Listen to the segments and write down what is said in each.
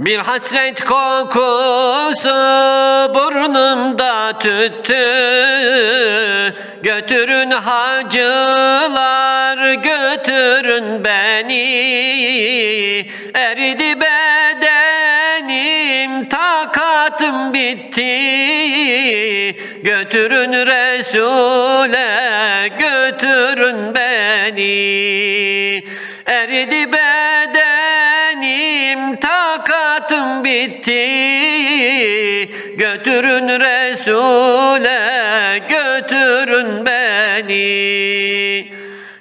Bir hasret kokusu burnumda tüttü. Götürün hacılar götürün beni. Eridi bedenim takatım bitti. Götürün Resul'e götürün beni. Eridi bedenim takatım bitti. Götürün Resul'e götürün beni.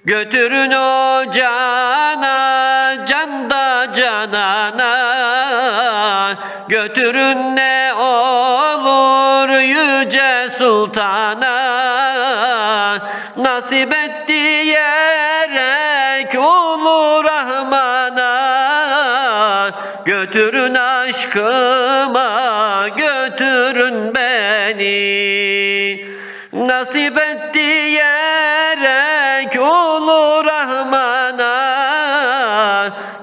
Götürün o cana canda canana. Götürün ne olur yüce sultana. Nasip et diyerek ulu Rahman'a Götürün aşkıma götürün beni. Nasip et diyerek ulu Rahman'a.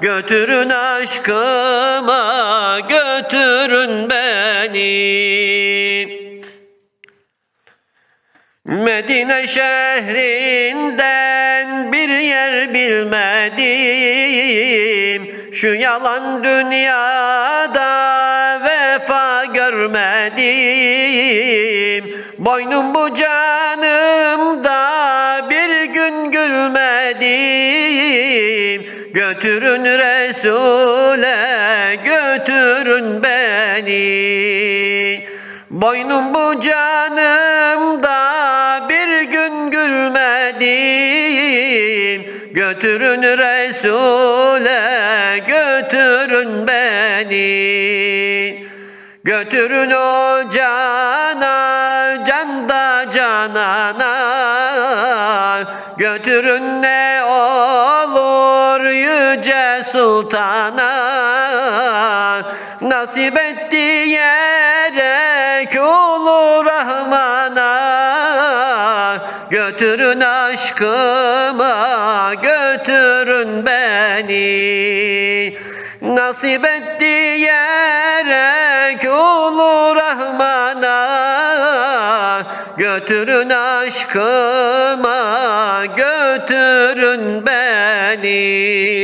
Götürün aşkıma götürün beni. Medine şehrinden bir yer bilmedim Şu yalan dünyada vefa görmedim. Boynum bu canımda bir gün gülmedim. Götürün Resul'e götürün beni. Boynum bu canımda Götürün Resul'e götürün beni. Götürün o cana canda canana. Götürün ne olur yüce sultana. Nasip et Götürün aşkıma götürün beni. Nasip et diyerek ulu Rahman'a. Götürün aşkıma götürün beni